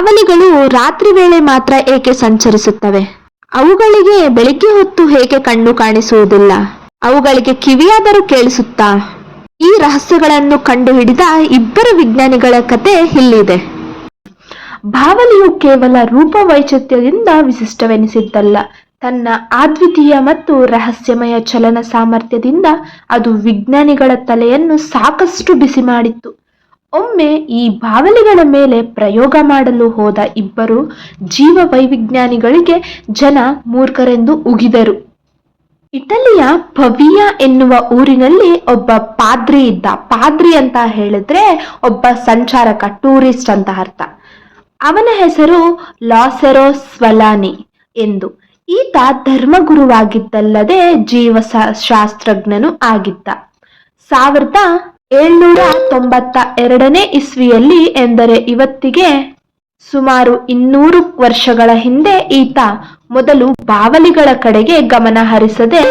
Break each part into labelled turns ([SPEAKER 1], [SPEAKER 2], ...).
[SPEAKER 1] ಬಾವಲಿಗಳು ರಾತ್ರಿ ವೇಳೆ ಮಾತ್ರ ಏಕೆ ಸಂಚರಿಸುತ್ತವೆ? ಅವುಗಳಿಗೆ ಬೆಳಿಗ್ಗೆ ಹೊತ್ತು ಹೇಗೆ ಕಣ್ಣು ಕಾಣಿಸುವುದಿಲ್ಲ? ಅವುಗಳಿಗೆ ಕಿವಿಯಾದರೂ ಕೇಳಿಸುತ್ತಾ? ಈ ರಹಸ್ಯಗಳನ್ನು ಕಂಡುಹಿಡಿದ ಇಬ್ಬರು ವಿಜ್ಞಾನಿಗಳ ಕತೆ ಇಲ್ಲಿದೆ. ಬಾವಲಿಯು ಕೇವಲ ರೂಪ ವೈಚಿತ್ರ್ಯದಿಂದ ವಿಶಿಷ್ಟವೆನಿಸಿದ್ದಲ್ಲ. ತನ್ನ ಅದ್ವಿತೀಯ ಮತ್ತು ರಹಸ್ಯಮಯ ಚಲನ ಸಾಮರ್ಥ್ಯದಿಂದ ಅದು ವಿಜ್ಞಾನಿಗಳ ತಲೆಯನ್ನು ಸಾಕಷ್ಟು ಬಿಸಿ ಮಾಡಿತ್ತು. ಒಮ್ಮೆ ಈ ಬಾವಲಿಗಳ ಮೇಲೆ ಪ್ರಯೋಗ ಮಾಡಲು ಹೋದ ಇಬ್ಬರು ಜೀವ ವೈವಿಜ್ಞಾನಿಗಳಿಗೆ ಜನ ಮೂರ್ಖರೆಂದು ಉಗಿದರು. ಇಟಲಿಯ ಪವಿಯಾ ಎನ್ನುವ ಊರಿನಲ್ಲಿ ಒಬ್ಬ ಪಾದ್ರಿ ಇದ್ದ. ಪಾದ್ರಿ ಅಂತ ಹೇಳಿದ್ರೆ ಒಬ್ಬ ಸಂಚಾರಕ, ಟೂರಿಸ್ಟ್ ಅಂತ ಅರ್ಥ. ಅವನ ಹೆಸರು ಲಾಸೆರೋ ಸ್ವಲಾನಿ ಎಂದು. ಈತ ಧರ್ಮಗುರುವಾಗಿದ್ದಲ್ಲದೆ ಜೀವಶಾಸ್ತ್ರಜ್ಞನು ಆಗಿದ್ದ. ಸಾವಿರದ ಏಳ್ನೂರ ತೊಂಬತ್ತ ಎರಡನೇ ಇಸ್ವಿಯಲ್ಲಿ ಎಂದರೆ ಇವತ್ತಿಗೆ ಸುಮಾರು ಇನ್ನೂರು ವರ್ಷಗಳ ಹಿಂದೆ ಈತ ಮೊದಲು ಬಾವಲಿಗಳ ಕಡೆಗೆ ಗಮನ ಹರಿಸದೆ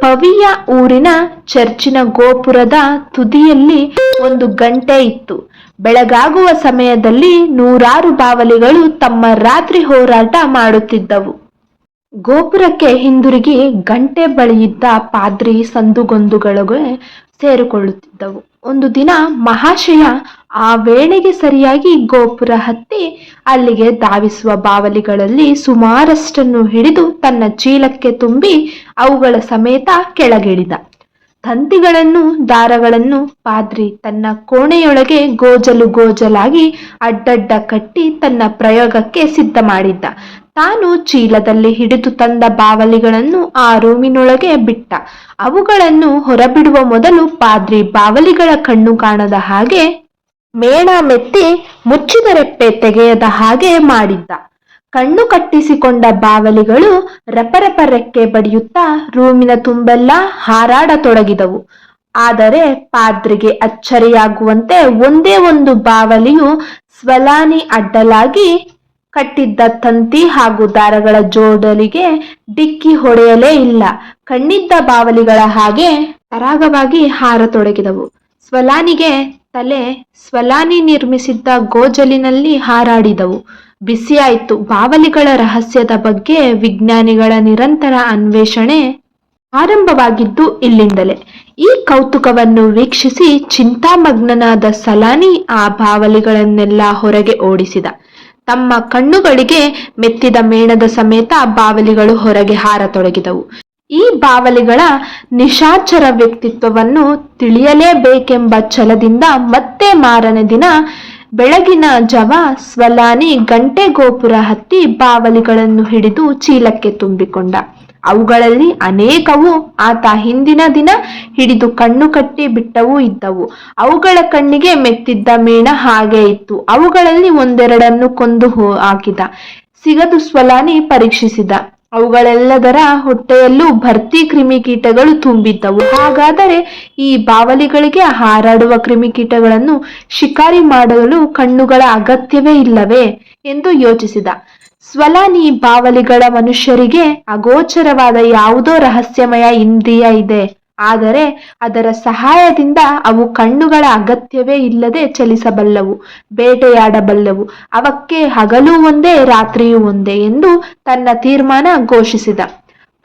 [SPEAKER 1] ಪವಿಯ ಊರಿನ ಚರ್ಚಿನ ಗೋಪುರದ ತುದಿಯಲ್ಲಿ ಒಂದು ಗಂಟೆ ಇತ್ತು. ಬೆಳಗಾಗುವ ಸಮಯದಲ್ಲಿ ನೂರಾರು ಬಾವಲಿಗಳು ತಮ್ಮ ರಾತ್ರಿ ಹೋರಾಟ ಮಾಡುತ್ತಿದ್ದವು. ಗೋಪುರಕ್ಕೆ ಹಿಂದಿರುಗಿ ಗಂಟೆ ಬಳಿಯಿದ್ದ ಪಾದ್ರಿ ಸಂದುಗೊಂದುಗಳಿಗೆ ಸೇರಿಕೊಳ್ಳುತ್ತಿದ್ದವು. ಒಂದು ದಿನ ಮಹಾಶಯ ಆ ವೇಳೆಗೆ ಸರಿಯಾಗಿ ಗೋಪುರ ಹತ್ತಿ ಅಲ್ಲಿಗೆ ಧಾವಿಸುವ ಬಾವಲಿಗಳಲ್ಲಿ ಸುಮಾರಷ್ಟನ್ನು ಹಿಡಿದು ತನ್ನ ಚೀಲಕ್ಕೆ ತುಂಬಿ ಅವುಗಳ ಸಮೇತ ಕೆಳಗಿಳಿದ. ತಂತಿಗಳನ್ನು, ದಾರಗಳನ್ನು ಪಾದ್ರಿ ತನ್ನ ಕೋಣೆಯೊಳಗೆ ಗೋಜಲು ಗೋಜಲಾಗಿ ಅಡ್ಡಡ್ಡ ಕಟ್ಟಿ ತನ್ನ ಪ್ರಯೋಗಕ್ಕೆ ಸಿದ್ಧ ಮಾಡಿದ್ದ ತಾನು ಚೀಲದಲ್ಲಿ ಹಿಡಿದು ತಂದ ಬಾವಲಿಗಳನ್ನು ಆ ರೂಮಿನೊಳಗೆ ಬಿಟ್ಟ. ಅವುಗಳನ್ನು ಹೊರಬಿಡುವ ಮೊದಲು ಪಾದ್ರಿ ಬಾವಲಿಗಳ ಕಣ್ಣು ಕಾಣದ ಹಾಗೆ ಮೇಣ ಮೆತ್ತಿ ಮುಚ್ಚಿದ ರೆಪ್ಪೆ ತೆಗೆಯದ ಹಾಗೆ ಮಾಡಿದ್ದ. ಕಣ್ಣು ಕಟ್ಟಿಸಿಕೊಂಡ ಬಾವಲಿಗಳು ರಪರಪ ರೆಕ್ಕೆ ಬಡಿಯುತ್ತಾ ರೂಮಿನ ತುಂಬೆಲ್ಲ ಹಾರಾಡತೊಡಗಿದವು. ಆದರೆ ಪಾದ್ರಿಗೆ ಅಚ್ಚರಿಯಾಗುವಂತೆ ಒಂದೇ ಒಂದು ಬಾವಲಿಯು ಸ್ವಲಾನಿ ಅಡ್ಡಲಾಗಿ ಕಟ್ಟಿದ್ದ ತಂತಿ ಹಾಗೂ ದಾರಗಳ ಜೋಡಲಿಗೆ ಡಿಕ್ಕಿ ಹೊಡೆಯಲೇ ಇಲ್ಲ. ಕಣ್ಣಿದ್ದ ಬಾವಲಿಗಳ ಹಾಗೆ ಹಾರ ಹಾರತೊಡಗಿದವು. ಸ್ವಲಾನಿಗೆ ತಲೆ ಸ್ವಲಾನಿ ನಿರ್ಮಿಸಿದ್ದ ಗೋಜಲಿನಲ್ಲಿ ಹಾರಾಡಿದವು. ಬಿಸಿಯಾಯಿತು. ಬಾವಲಿಗಳ ರಹಸ್ಯದ ಬಗ್ಗೆ ವಿಜ್ಞಾನಿಗಳ ನಿರಂತರ ಅನ್ವೇಷಣೆ ಆರಂಭವಾಗಿದ್ದು ಇಲ್ಲಿಂದಲೇ. ಈ ಕೌತುಕವನ್ನು ವೀಕ್ಷಿಸಿ ಚಿಂತಾಮಗ್ನನಾದ ಸಲಾನಿ ಆ ಬಾವಲಿಗಳನ್ನೆಲ್ಲ ಹೊರಗೆ ಓಡಿಸಿದ. ತಮ್ಮ ಕಣ್ಣುಗಳಿಗೆ ಮೆತ್ತಿದ ಮೇಣದ ಸಮೇತ ಬಾವಲಿಗಳು ಹೊರಗೆ ಹಾರತೊಡಗಿದವು. ಈ ಬಾವಲಿಗಳ ನಿಶಾಚರ ವ್ಯಕ್ತಿತ್ವವನ್ನು ತಿಳಿಯಲೇಬೇಕೆಂಬ ಛಲದಿಂದ ಮತ್ತೆ ಮಾರನೇ ದಿನ ಬೆಳಗಿನ ಜವ ಸ್ವಲಾನಿ ಗಂಟೆ ಗೋಪುರ ಹತ್ತಿ ಬಾವಲಿಗಳನ್ನು ಹಿಡಿದು ಚೀಲಕ್ಕೆ ತುಂಬಿಕೊಂಡ. ಅವುಗಳಲ್ಲಿ ಅನೇಕವು ಆತ ಹಿಂದಿನ ದಿನ ಹಿಡಿದು ಕಣ್ಣು ಕಟ್ಟಿ ಬಿಟ್ಟವೂ ಇದ್ದವು. ಅವುಗಳ ಕಣ್ಣಿಗೆ ಮೆತ್ತಿದ್ದ ಮೇಣ ಹಾಗೆ ಇತ್ತು. ಅವುಗಳಲ್ಲಿ ಒಂದೆರಡನ್ನು ಕೊಂದು ಹಾಕಿದ. ಸಿಗದು ಸ್ವಲಾನಿ ಪರೀಕ್ಷಿಸಿದ. ಅವುಗಳೆಲ್ಲದರ ಹೊಟ್ಟೆಯಲ್ಲೂ ಭರ್ತಿ ಕ್ರಿಮಿಕೀಟಗಳು ತುಂಬಿದ್ದವು. ಹಾಗಾದರೆ ಈ ಬಾವಲಿಗಳಿಗೆ ಹಾರಾಡುವ ಕ್ರಿಮಿಕೀಟಗಳನ್ನು ಶಿಕಾರಿ ಮಾಡಲು ಕಣ್ಣುಗಳ ಅಗತ್ಯವೇ ಇಲ್ಲವೇ? ಎಂದು ಯೋಚಿಸಿದ. ಸ್ವಲಾನಿ ಬಾವಲಿಗಳ ಮನುಷ್ಯರಿಗೆ ಅಗೋಚರವಾದ ಯಾವುದೋ ರಹಸ್ಯಮಯ ಇಂದ್ರಿಯ ಇದೆ. ಆದರೆ ಅದರ ಸಹಾಯದಿಂದ ಅವು ಕಣ್ಣುಗಳ ಅಗತ್ಯವೇ ಇಲ್ಲದೆ ಚಲಿಸಬಲ್ಲವು, ಬೇಟೆಯಾಡಬಲ್ಲವು. ಅವಕ್ಕೆ ಹಗಲು ಒಂದೇ, ರಾತ್ರಿಯೂ ಒಂದೇ ಎಂದು ತನ್ನ ತೀರ್ಮಾನ ಘೋಷಿಸಿದ.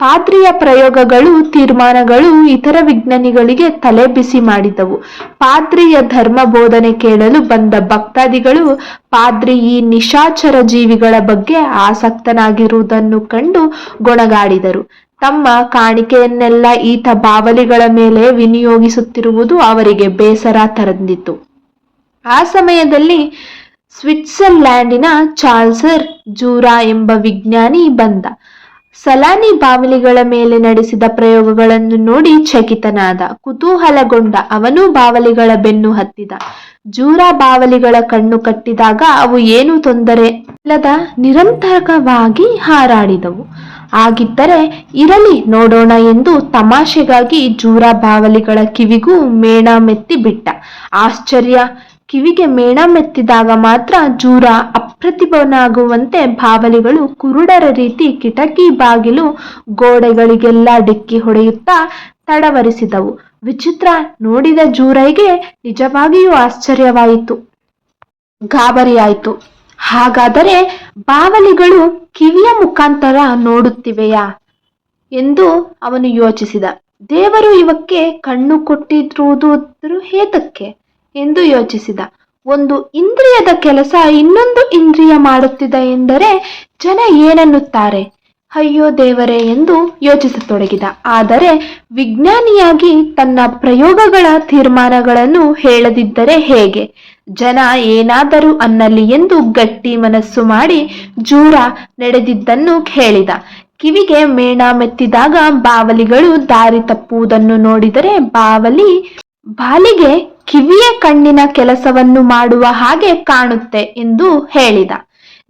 [SPEAKER 1] ಪಾದ್ರಿಯ ಪ್ರಯೋಗಗಳು, ತೀರ್ಮಾನಗಳು ಇತರ ವಿಜ್ಞಾನಿಗಳಿಗೆ ತಲೆ ಬಿಸಿ ಮಾಡಿದವು. ಪಾದ್ರಿಯ ಧರ್ಮ ಬೋಧನೆ ಕೇಳಲು ಬಂದ ಭಕ್ತಾದಿಗಳು ಪಾದ್ರಿ ಈ ನಿಶಾಚರ ಜೀವಿಗಳ ಬಗ್ಗೆ ಆಸಕ್ತನಾಗಿರುವುದನ್ನು ಕಂಡು ಗೊಣಗಾಡಿದರು. ತಮ್ಮ ಕಾಣಿಕೆಯನ್ನೆಲ್ಲ ಈತ ಬಾವಲಿಗಳ ಮೇಲೆ ವಿನಿಯೋಗಿಸುತ್ತಿರುವುದು ಅವರಿಗೆ ಬೇಸರ ತರಂದಿತು ಆ ಸಮಯದಲ್ಲಿ ಸ್ವಿಟ್ಜರ್ಲ್ಯಾಂಡಿನ ಚಾರ್ಲ್ಸರ್ ಜೂರಾ ಎಂಬ ವಿಜ್ಞಾನಿ ಬಂದ. ಸಲಾನಿ ಬಾವಲಿಗಳ ಮೇಲೆ ನಡೆಸಿದ ಪ್ರಯೋಗಗಳನ್ನು ನೋಡಿ ಚಕಿತನಾದ. ಕುತೂಹಲಗೊಂಡ ಅವನೂ ಬಾವಲಿಗಳ ಬೆನ್ನು ಹತ್ತಿದ. ಜೂರ ಬಾವಲಿಗಳ ಕಣ್ಣು ಕಟ್ಟಿದಾಗ ಅವು ಏನು ತೊಂದರೆ? ಇಲ್ಲದ ನಿರಂತರವಾಗಿ ಹಾರಾಡಿದವು. ಆಗಿದ್ದರೆ ಇರಲಿ ನೋಡೋಣ ಎಂದು ತಮಾಷೆಗಾಗಿ ಜೂರಾ ಬಾವಲಿಗಳ ಕಿವಿಗೂ ಮೇಣ ಮೆತ್ತಿ ಬಿಟ್ಟ ಆಶ್ಚರ್ಯ! ಕಿವಿಗೆ ಮೇಣ ಮೆತ್ತಿದಾಗ ಮಾತ್ರ ಜೂರ ಅಪ್ರತಿಭನಾಗುವಂತೆ ಬಾವಲಿಗಳು ಕುರುಡರ ರೀತಿ ಕಿಟಕಿ ಬಾಗಿಲು ಗೋಡೆಗಳಿಗೆಲ್ಲ ಡಿಕ್ಕಿ ಹೊಡೆಯುತ್ತಾ ತಡವರಿಸಿದವು. ವಿಚಿತ್ರ ನೋಡಿದ ಜೂರೈಗೆ ನಿಜವಾಗಿಯೂ ಆಶ್ಚರ್ಯವಾಯಿತು. ಗಾಬರಿಯಾಯಿತು. ಹಾಗಾದರೆ ಬಾವಲಿಗಳು ಕಿವಿಯ ಮುಖಾಂತರ ನೋಡುತ್ತಿವೆಯಾ ಎಂದು ಅವನು ಯೋಚಿಸಿದ. ದೇವರು ಇವಕ್ಕೆ ಕಣ್ಣು ಕೊಟ್ಟಿರುವುದು ಹೇತಕ್ಕೆ ಎಂದು ಯೋಚಿಸಿದ. ಒಂದು ಇಂದ್ರಿಯದ ಕೆಲಸ ಇನ್ನೊಂದು ಇಂದ್ರಿಯ ಮಾಡುತ್ತಿದೆ ಎಂದರೆ ಜನ ಏನನ್ನುತ್ತಾರೆ? ಅಯ್ಯೋ ದೇವರೇ ಎಂದು ಯೋಚಿಸತೊಡಗಿದ. ಆದರೆ ವಿಜ್ಞಾನಿಯಾಗಿ ತನ್ನ ಪ್ರಯೋಗಗಳ ತೀರ್ಮಾನಗಳನ್ನು ಹೇಳದಿದ್ದರೆ ಹೇಗೆ? ಜನ ಏನಾದರೂ ಅನ್ನಲಿ ಎಂದು ಗಟ್ಟಿ ಮನಸ್ಸು ಮಾಡಿ ಜೂರ ನಡೆದಿದ್ದನ್ನು ಹೇಳಿದ. ಕಿವಿಗೆ ಮೇಣ ಮೆತ್ತಿದಾಗ ಬಾವಲಿಗಳು ದಾರಿ ತಪ್ಪುವುದನ್ನು ನೋಡಿದರೆ ಬಾವಲಿ ಬಾಲಿಗೆ ಕಿವಿಯ ಕಣ್ಣಿನ ಕೆಲಸವನ್ನು ಮಾಡುವ ಹಾಗೆ ಕಾಣುತ್ತೆ ಎಂದು ಹೇಳಿದ.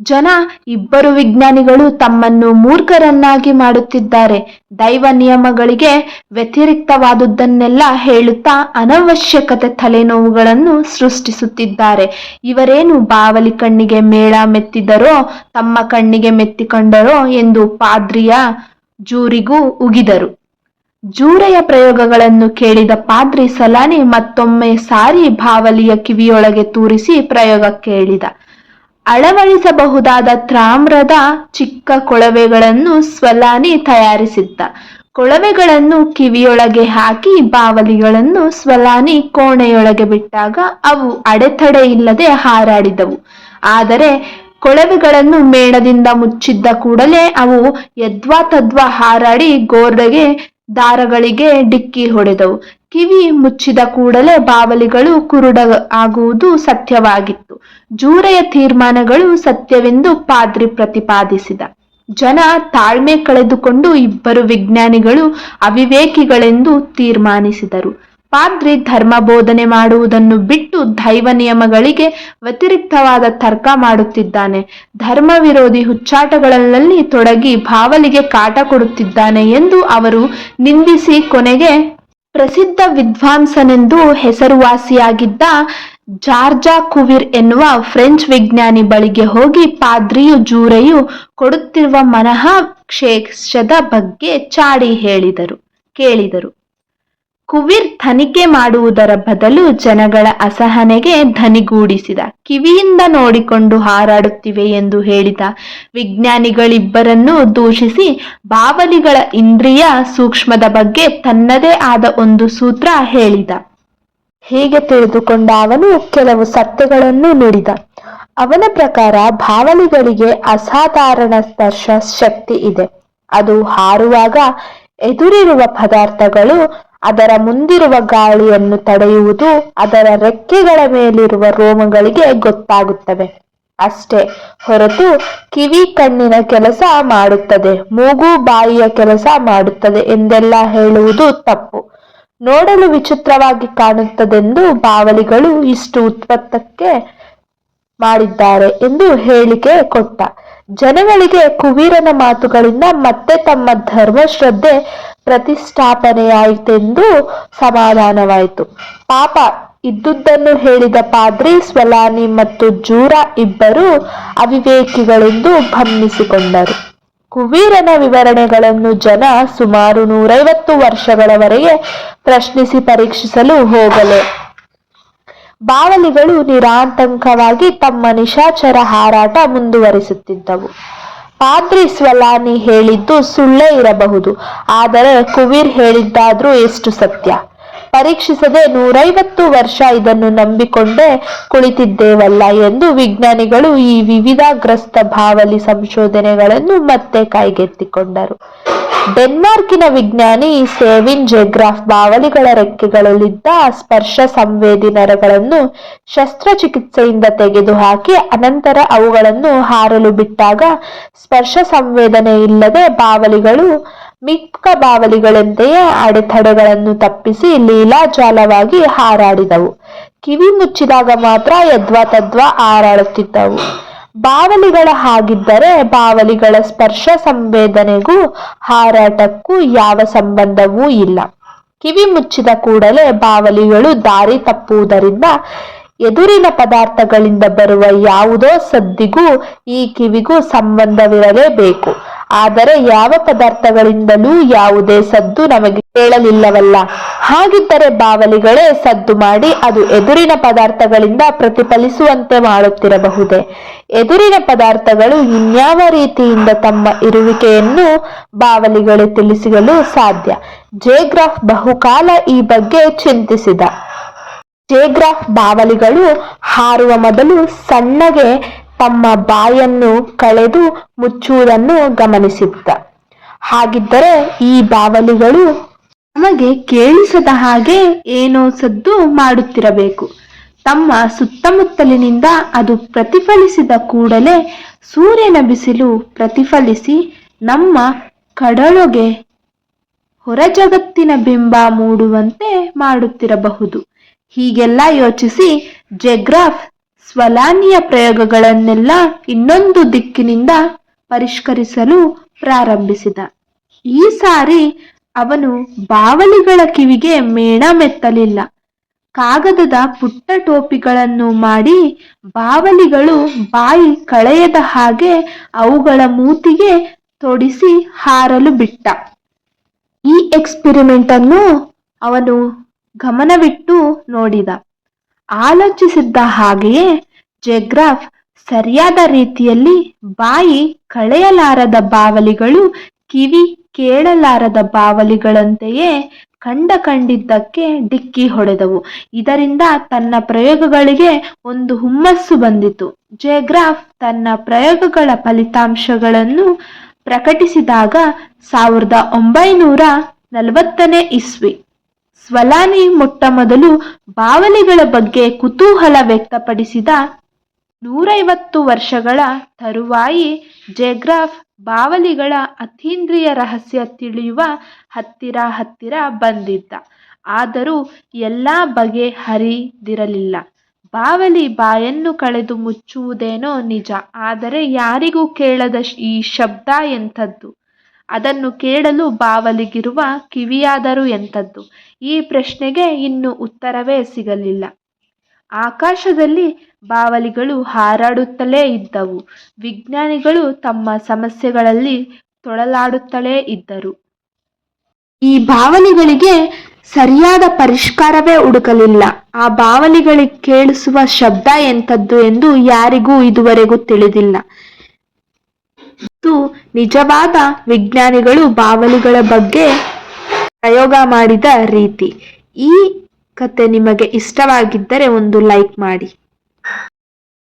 [SPEAKER 1] ಜನ, ಇಬ್ಬರು ವಿಜ್ಞಾನಿಗಳು ತಮ್ಮನ್ನು ಮೂರ್ಖರನ್ನಾಗಿ ಮಾಡುತ್ತಿದ್ದಾರೆ. ದೈವ ನಿಯಮಗಳಿಗೆ ವ್ಯತಿರಿಕ್ತವಾದುದನ್ನೆಲ್ಲ ಹೇಳುತ್ತಾ ಅನವಶ್ಯಕತೆ ತಲೆನೋವುಗಳನ್ನು ಸೃಷ್ಟಿಸುತ್ತಿದ್ದಾರೆ. ಇವರೇನು ಬಾವಲಿ ಕಣ್ಣಿಗೆ ಮೇಳ ಮೆತ್ತಿದರೋ, ತಮ್ಮ ಕಣ್ಣಿಗೆ ಮೆತ್ತಿಕೊಂಡರೋ ಎಂದು ಪಾದ್ರಿಯ ಜೂರಿಗೂ ಉಗಿದರು. ಜೂರೆಯ ಪ್ರಯೋಗಗಳನ್ನು ಕೇಳಿದ ಪಾದ್ರಿ ಸಲಾನಿ ಮತ್ತೊಮ್ಮೆ ಸಾರಿ ಬಾವಲಿಯ ಕಿವಿಯೊಳಗೆ ತೂರಿಸಿ ಪ್ರಯೋಗ ಕೇಳಿದ. ಅಳವಡಿಸಬಹುದಾದ ತ್ರಾಮ್ರದ ಚಿಕ್ಕ ಕೊಳವೆಗಳನ್ನು ಸ್ವಲಾನಿ ತಯಾರಿಸಿದ್ದ. ಕೊಳವೆಗಳನ್ನು ಕಿವಿಯೊಳಗೆ ಹಾಕಿ ಬಾವಲಿಗಳನ್ನು ಸ್ವಲಾನಿ ಕೋಣೆಯೊಳಗೆ ಬಿಟ್ಟಾಗ ಅವು ಅಡೆತಡೆ ಇಲ್ಲದೆ ಹಾರಾಡಿದವು. ಆದರೆ ಕೊಳವೆಗಳನ್ನು ಮೇಣದಿಂದ ಮುಚ್ಚಿದ್ದ ಕೂಡಲೇ ಅವು ಯದ್ವಾ ತದ್ವಾ ಹಾರಾಡಿ ಗೋಡೆಗೆ ದಾರಗಳಿಗೆ ಡಿಕ್ಕಿ ಹೊಡೆದವು. ಕಿವಿ ಮುಚ್ಚಿದ ಕೂಡಲೇ ಬಾವಲಿಗಳು ಕುರುಡ ಆಗುವುದು ಸತ್ಯವಾಗಿತ್ತು. ಜೂರೆಯ ತೀರ್ಮಾನಗಳು ಸತ್ಯವೆಂದು ಪಾದ್ರಿ ಪ್ರತಿಪಾದಿಸಿದ. ಜನ ತಾಳ್ಮೆ ಕಳೆದುಕೊಂಡು ಇಬ್ಬರು ವಿಜ್ಞಾನಿಗಳು ಅವಿವೇಕಿಗಳೆಂದು ತೀರ್ಮಾನಿಸಿದರು. ಪಾದ್ರಿ ಧರ್ಮ ಬೋಧನೆ ಮಾಡುವುದನ್ನು ಬಿಟ್ಟು ದೈವ ನಿಯಮಗಳಿಗೆ ವ್ಯತಿರಿಕ್ತವಾದ ತರ್ಕ ಮಾಡುತ್ತಿದ್ದಾನೆ. ಧರ್ಮ ವಿರೋಧಿ ಹುಚ್ಚಾಟಗಳಲ್ಲಿ ತೊಡಗಿ ಭಾವಲಿಗೆ ಕಾಟ ಕೊಡುತ್ತಿದ್ದಾನೆ ಎಂದು ಅವರು ನಿಂದಿಸಿ ಕೊನೆಗೆ ಪ್ರಸಿದ್ಧ ವಿದ್ವಾಂಸನೆಂದು ಹೆಸರುವಾಸಿಯಾಗಿದ್ದ ಜಾರ್ಜಾ ಕುವಿರ್ ಎನ್ನುವ ಫ್ರೆಂಚ್ ವಿಜ್ಞಾನಿ ಬಳಿಗೆ ಹೋಗಿ ಪಾದ್ರಿಯು ಜೂರೆಯು ಕೊಡುತ್ತಿರುವ ಮನಃ ಕ್ಷೇಕ್ಷದ ಬಗ್ಗೆ ಚಾಡಿ ಹೇಳಿದರು, ಕೇಳಿದರು. ಕುವಿರ್ ತನಿಖೆ ಮಾಡುವುದರ ಬದಲು ಜನಗಳ ಅಸಹನೆಗೆ ಧನಿಗೂಡಿಸಿದ. ಕಿವಿಯಿಂದ ನೋಡಿಕೊಂಡು ಹಾರಾಡುತ್ತಿವೆ ಎಂದು ಹೇಳಿದ ವಿಜ್ಞಾನಿಗಳಿಬ್ಬರನ್ನು ದೂಷಿಸಿ ಬಾವಲಿಗಳ ಇಂದ್ರಿಯ ಸೂಕ್ಷ್ಮದ ಬಗ್ಗೆ ತನ್ನದೇ ಆದ ಒಂದು ಸೂತ್ರ ಹೇಳಿದ. ಹೀಗೆ ತಿಳಿದುಕೊಂಡ ಅವನು ಕೆಲವು ಸತ್ಯಗಳನ್ನು ನುಡಿದ. ಅವನ ಪ್ರಕಾರ ಬಾವಲಿಗಳಿಗೆ ಅಸಾಧಾರಣ ಸ್ಪರ್ಶ ಶಕ್ತಿ ಇದೆ. ಅದು ಹಾರುವಾಗ ಎದುರಿರುವ ಪದಾರ್ಥಗಳು ಅದರ ಮುಂದಿರುವ ಗಾಳಿಯನ್ನು ತಡೆಯುವುದು ಅದರ ರೆಕ್ಕೆಗಳ ಮೇಲಿರುವ ರೋಮಗಳಿಗೆ ಗೊತ್ತಾಗುತ್ತವೆ ಅಷ್ಟೇ ಹೊರತು ಕಿವಿ ಕಣ್ಣಿನ ಕೆಲಸ ಮಾಡುತ್ತದೆ, ಮೂಗು ಬಾಯಿಯ ಕೆಲಸ ಮಾಡುತ್ತದೆ ಎಂದೆಲ್ಲ ಹೇಳುವುದು ತಪ್ಪು. ನೋಡಲು ವಿಚಿತ್ರವಾಗಿ ಕಾಣುತ್ತದೆಂದು ಬಾವಲಿಗಳು ಇಷ್ಟು ಉತ್ಪತ್ತಕ್ಕೆ ಮಾಡಿದ್ದಾರೆ ಎಂದು ಹೇಳಿಕೆ ಕೊಟ್ಟ. ಜನಗಳಿಗೆ ಕುವೀರನ ಮಾತುಗಳಿಂದ ಮತ್ತೆ ತಮ್ಮ ಧರ್ಮಶ್ರದ್ಧೆ ಪ್ರತಿಷ್ಠಾಪನೆಯಾಯಿತೆಂದು ಸಮಾಧಾನವಾಯಿತು. ಪಾಪ, ಇದ್ದುದನ್ನು ಹೇಳಿದ ಪಾದ್ರಿ ಸ್ವಲಾನಿ ಮತ್ತು ಜೂರ ಇಬ್ಬರು ಅವಿವೇಕಿಗಳೆಂದು ಭ್ರಮಿಸಿಕೊಂಡರು ಕುವೀರನ ವಿವರಣೆಗಳನ್ನು ಜನ ಸುಮಾರು ನೂರೈವತ್ತು ವರ್ಷಗಳವರೆಗೆ ಪ್ರಶ್ನಿಸಿ ಪರೀಕ್ಷಿಸಲು ಹೋಗಲು. ಬಾವಲಿಗಳು ನಿರಾತಂಕವಾಗಿ ತಮ್ಮ ನಿಶಾಚರ ಹಾರಾಟ ಮುಂದುವರಿಸುತ್ತಿದ್ದವು. ಪಾದ್ರಿ ಸ್ವಲಾನಿ ಹೇಳಿದ್ದು ಸುಳ್ಳೇ ಇರಬಹುದು. ಆದರೆ ಕುವೀರ್ ಹೇಳಿದ್ದಾದ್ರೂ ಎಷ್ಟು ಸತ್ಯ? ಪರೀಕ್ಷಿಸದೆ ನೂರೈವತ್ತು ವರ್ಷ ಇದನ್ನು ನಂಬಿಕೊಂಡೇ ಕುಳಿತಿದ್ದೇವಲ್ಲ ಎಂದು ವಿಜ್ಞಾನಿಗಳು ಈ ವಿವಿಧಗ್ರಸ್ತ ಭಾವಲಿ ಸಂಶೋಧನೆಗಳನ್ನು ಮತ್ತೆ ಕೈಗೆತ್ತಿಕೊಂಡರು. ಡೆನ್ಮಾರ್ಕಿನ ವಿಜ್ಞಾನಿ ಸೇವಿನ್ ಜೆಗ್ರಾಫ್ ಬಾವಲಿಗಳ ರೆಕ್ಕೆಗಳಲ್ಲಿದ್ದ ಸ್ಪರ್ಶ ಸಂವೇದಿ ನರಗಳನ್ನು ಶಸ್ತ್ರಚಿಕಿತ್ಸೆಯಿಂದ ತೆಗೆದುಹಾಕಿ ಅನಂತರ ಅವುಗಳನ್ನು ಹಾರಲು ಬಿಟ್ಟಾಗ ಸ್ಪರ್ಶ ಸಂವೇದನೆ ಇಲ್ಲದೆ ಬಾವಲಿಗಳು ಮಿಕ್ಕ ಬಾವಲಿಗಳಂತೆಯೇ ಅಡೆತಡೆಗಳನ್ನು ತಪ್ಪಿಸಿ ಲೀಲಾಜಾಲವಾಗಿ ಹಾರಾಡಿದವು. ಕಿವಿ ಮುಚ್ಚಿದಾಗ ಮಾತ್ರ ಯದ್ವಾ ತದ್ವಾ ಹಾರಾಡುತ್ತಿದ್ದವು. ಬಾವಲಿಗಳ ಹಾಗಿದ್ದರೆ ಬಾವಲಿಗಳ ಸ್ಪರ್ಶ ಸಂವೇದನೆಗೂ ಹಾರಾಟಕ್ಕೂ ಯಾವ ಸಂಬಂಧವೂ ಇಲ್ಲ. ಕಿವಿ ಮುಚ್ಚಿದ ಕೂಡಲೇ ಬಾವಲಿಗಳು ದಾರಿ ತಪ್ಪುವುದರಿಂದ ಎದುರಿನ ಪದಾರ್ಥಗಳಿಂದ ಬರುವ ಯಾವುದೋ ಸದ್ದಿಗೂ ಈ ಕಿವಿಗೂ ಸಂಬಂಧವಿರಲೇಬೇಕು. ಆದರೆ ಯಾವ ಪದಾರ್ಥಗಳಿಂದಲೂ ಯಾವುದೇ ಸದ್ದು ನಮಗೆ ಕೇಳಲಿಲ್ಲವಲ್ಲ. ಹಾಗಿದ್ದರೆ ಬಾವಲಿಗಳೇ ಸದ್ದು ಮಾಡಿ ಅದು ಎದುರಿನ ಪದಾರ್ಥಗಳಿಂದ ಪ್ರತಿಫಲಿಸುವಂತೆ ಮಾಡುತ್ತಿರಬಹುದೇ. ಎದುರಿನ ಪದಾರ್ಥಗಳು ಇನ್ಯಾವ ರೀತಿಯಿಂದ ತಮ್ಮ ಇರುವಿಕೆಯನ್ನು ಬಾವಲಿಗಳು ತಿಳಿಸಲು ಸಾಧ್ಯ. ಜೇಗ್ರಾಫ್ ಬಹುಕಾಲ ಈ ಬಗ್ಗೆ ಚಿಂತಿಸಿದ. ಜೇಗ್ರಾಫ್ ಬಾವಲಿಗಳು ಹಾರುವ ಮೊದಲು ಸಣ್ಣಗೆ ತಮ್ಮ ಬಾಯನ್ನು ಕಳೆದು ಮುಚ್ಚುವುದನ್ನು ಗಮನಿಸಿದ್ದ. ಹಾಗಿದ್ದರೆ ಈ ಬಾವಲಿಗಳು ನಮಗೆ ಕೇಳಿಸದ ಹಾಗೆ ಏನೋ ಸದ್ದು ಮಾಡುತ್ತಿರಬೇಕು. ತಮ್ಮ ಸುತ್ತಮುತ್ತಲಿನಿಂದ ಅದು ಪ್ರತಿಫಲಿಸಿದ ಕೂಡಲೇ ಸೂರ್ಯನ ಬಿಸಿಲು ಪ್ರತಿಫಲಿಸಿ ನಮ್ಮ ಕಡಲೊಗೆ ಹೊರಜಗತ್ತಿನ ಬಿಂಬ ಮೂಡುವಂತೆ ಮಾಡುತ್ತಿರಬಹುದು. ಹೀಗೆಲ್ಲ ಯೋಚಿಸಿ ಜೆಗ್ರಾಫ್ ಸ್ವಲಾನಿಯ ಪ್ರಯೋಗಗಳನ್ನೆಲ್ಲ ಇನ್ನೊಂದು ದಿಕ್ಕಿನಿಂದ ಪರಿಷ್ಕರಿಸಲು ಪ್ರಾರಂಭಿಸಿದ. ಈ ಸಾರಿ ಅವನು ಬಾವಲಿಗಳ ಕಿವಿಗೆ ಮೇಣ ಮೆತ್ತಲಿಲ್ಲ. ಕಾಗದದ ಪುಟ್ಟ ಟೋಪಿಗಳನ್ನು ಮಾಡಿ ಬಾವಲಿಗಳು ಬಾಯಿ ಕಳೆಯದ ಹಾಗೆ ಅವುಗಳ ಮೂತಿಗೆ ತೊಡಿಸಿ ಹಾರಲು ಬಿಟ್ಟ. ಈ ಎಕ್ಸ್ಪಿರಿಮೆಂಟ್ ಅನ್ನು ಅವನು ಗಮನವಿಟ್ಟು ನೋಡಿದ. ಆಲೋಚಿಸಿದ್ದ ಹಾಗೆಯೇ ಜೆಗ್ರಾಫ್ ಸರಿಯಾದ ರೀತಿಯಲ್ಲಿ ಬಾಯಿ ಕಳೆಯಲಾರದ ಬಾವಲಿಗಳು, ಕಿವಿ ಕೇಳಲಾರದ ಬಾವಲಿಗಳಂತೆಯೇ ಕಂಡ ಕಂಡಿದ್ದಕ್ಕೆ ಡಿಕ್ಕಿ ಹೊಡೆದವು. ಇದರಿಂದ ತನ್ನ ಪ್ರಯೋಗಗಳಿಗೆ ಒಂದು ಹುಮ್ಮಸ್ಸು ಬಂದಿತು. ಜೆಗ್ರಾಫ್ ತನ್ನ ಪ್ರಯೋಗಗಳ ಫಲಿತಾಂಶಗಳನ್ನು ಪ್ರಕಟಿಸಿದಾಗ ಸಾವಿರದ ಒಂಬೈನೂರ ನಲವತ್ತನೇ ಇಸ್ವಿ. ಸ್ವಲಾನಿ ಮೊಟ್ಟಮೊದಲು ಬಾವಲಿಗಳ ಬಗ್ಗೆ ಕುತೂಹಲ ವ್ಯಕ್ತಪಡಿಸಿದ ನೂರೈವತ್ತು ವರ್ಷಗಳ ತರುವಾಯಿ ಜೆಗ್ರಾಫ್ ಬಾವಲಿಗಳ ಅತೀಂದ್ರಿಯ ರಹಸ್ಯ ತಿಳಿಯುವ ಹತ್ತಿರ ಹತ್ತಿರ ಬಂದಿದ್ದ. ಆದರೂ ಎಲ್ಲ ಬಗೆ ಹರಿದಿರಲಿಲ್ಲ. ಬಾವಲಿ ಬಾಯನ್ನು ಕಳೆದು ಮುಚ್ಚುವುದೇನೋ ನಿಜ. ಆದರೆ ಯಾರಿಗೂ ಕೇಳದ ಈ ಶಬ್ದ ಎಂಥದ್ದು? ಅದನ್ನು ಕೇಳಲು ಬಾವಲಿಗಿರುವ ಕಿವಿಯಾದರೂ ಎಂಥದ್ದು? ಈ ಪ್ರಶ್ನೆಗೆ ಇನ್ನು ಉತ್ತರವೇ ಸಿಗಲಿಲ್ಲ. ಆಕಾಶದಲ್ಲಿ ಬಾವಲಿಗಳು ಹಾರಾಡುತ್ತಲೇ ಇದ್ದವು. ವಿಜ್ಞಾನಿಗಳು ತಮ್ಮ ಸಮಸ್ಯೆಗಳಲ್ಲಿ ತೊಳಲಾಡುತ್ತಲೇ ಇದ್ದರು. ಈ ಬಾವಲಿಗಳಿಗೆ ಸರಿಯಾದ ಪರಿಷ್ಕಾರವೇ ಹುಡುಕಲಿಲ್ಲ. ಆ ಬಾವಲಿಗಳಿಗೆ ಕೇಳಿಸುವ ಶಬ್ದ ಎಂಥದ್ದು ಎಂದು ಯಾರಿಗೂ ಇದುವರೆಗೂ ತಿಳಿದಿಲ್ಲ. ನಿಜವಾದ ವಿಜ್ಞಾನಿಗಳು ಬಾವಲಿಗಳ ಬಗ್ಗೆ ಪ್ರಯೋಗ ಮಾಡಿದ ರೀತಿ. ಈ ಕತೆ ನಿಮಗೆ ಇಷ್ಟವಾಗಿದ್ದರೆ ಒಂದು ಲೈಕ್ ಮಾಡಿ.